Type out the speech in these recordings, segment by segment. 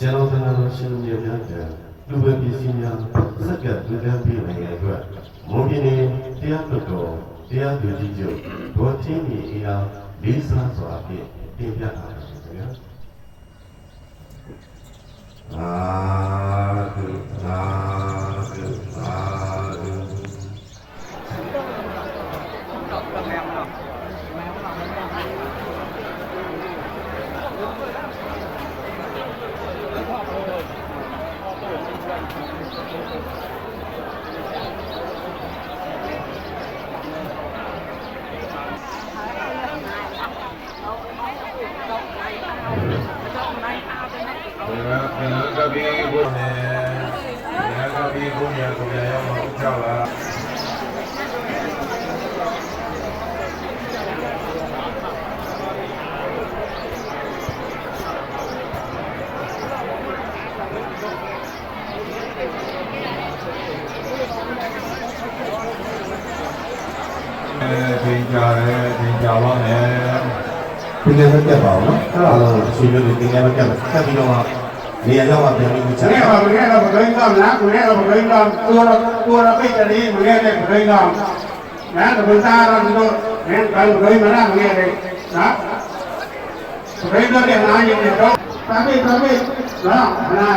ရန်တော်သံဃာတော်ရှင်ကြီးများကလူပဲပစ္စည်းများစက်ကပ်ပြည်တန်းပြည်နိုင်ငံအတွက်မွန်ပြည်နယ်တရားတော်တော်တရားသူကြီးချုပ်ဒေါ်ချင်းကြီးအေးအားလေးစားစွာဖြင့်တင်ပြပါမယ်ခင်ဗျာအာသုသာကပိဘုရားရကပိဘုရားကိုလည်းရောက်မှာကြောက်လားပြင်ကြရဲပြင်ကြပါမယ်ပြင်လည်းမပြတ်ပါဘူးနော်အဲ့ဒါတော့အချိန်မျိုးတွေပြင်လည်းမပြတ်ဘူးဆက်ပြီးတော့เรียนแล้วว่าเรียนไม่ใช่เนี่ยว่าเนี่ยเราเรียนกล้ามนะคุณเนี่ยเราเรียนกล้ามตัวเราตัวเราไม่จะดีคุณเนี่ยเนี่ยเรียนกล้ามนะแต่ภาษาเราจะต้องเนี่ยเราเรียนมาได้คุณเนี่ยเลยนะเรียนก็เรียนนานอย่างเดียวทำไปทำไปนะนะ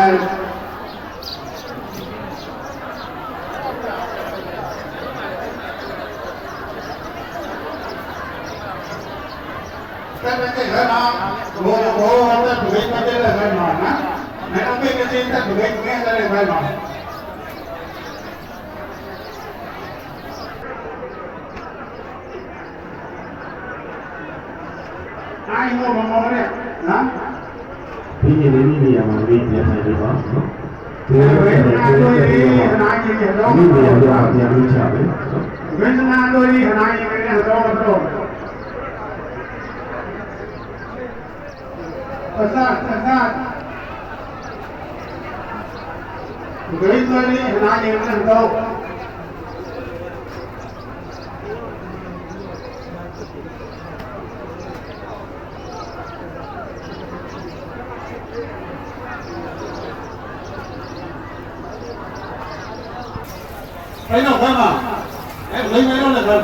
แต่ไม่ใช่แล้วนะโลโก้แต่ไม่ใช่แล้วนะ Mẹ biết cái tin tắt của mình nghe ra đây vai bảo. Ai mua mà mua đấy, hả? Bây giờ đến đi mà đi đi này đi đó. Thì cái này tôi đi, cái này gì vậy đó? Đi về đi vào đi chợ đấy. Cái này tôi đi, cái này gì vậy đó? Pasar, pasar. ಗಳಿದ್ದಲ್ಲಿ ನಾನು ಏನಂತ lấy nào quên mà em lấy mấy nó là gần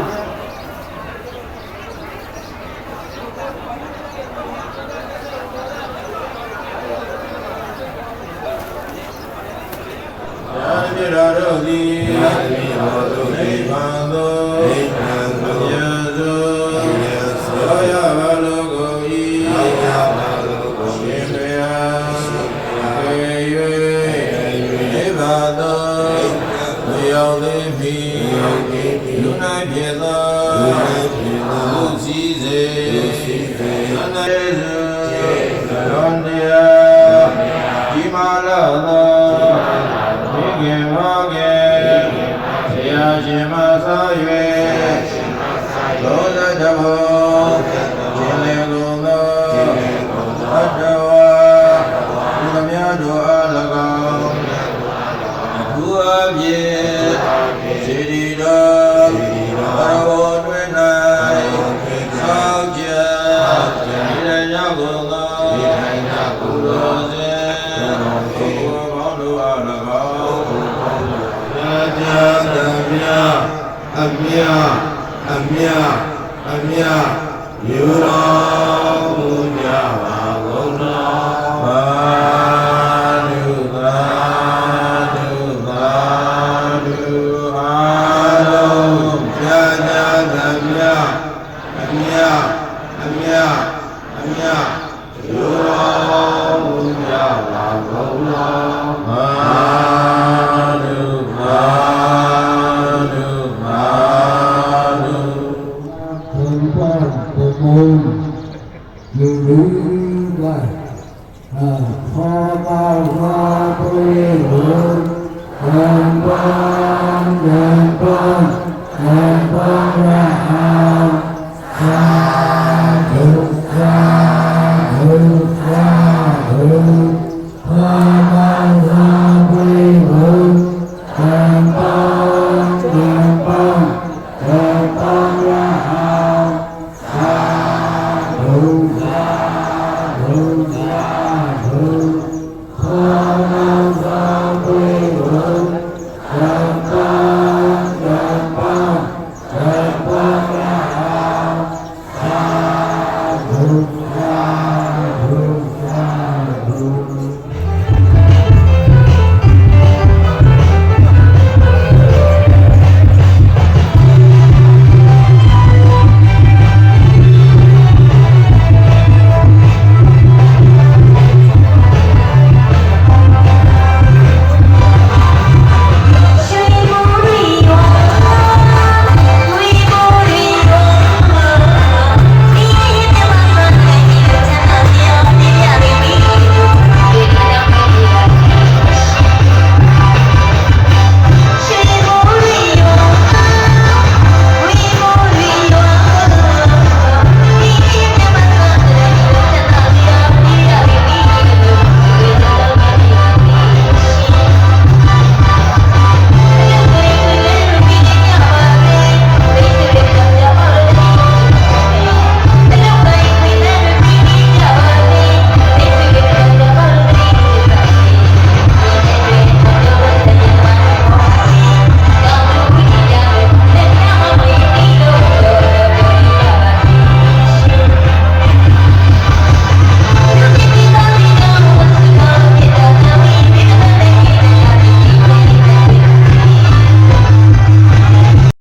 သောမိခင်ဟောကေဆရာရှင်မဆော၍သောတတမောခြင်းလင်ကုန်သောသတ္တဝါသူသမျှတို့အား၎င်းသူအပြည့်စေတီတော်ဘဝတွင်၌သောကြဤရန်ရောက်ကုန်သောဤရန်ရောက်ကုန်သောမြအမြအမြရိုးတော်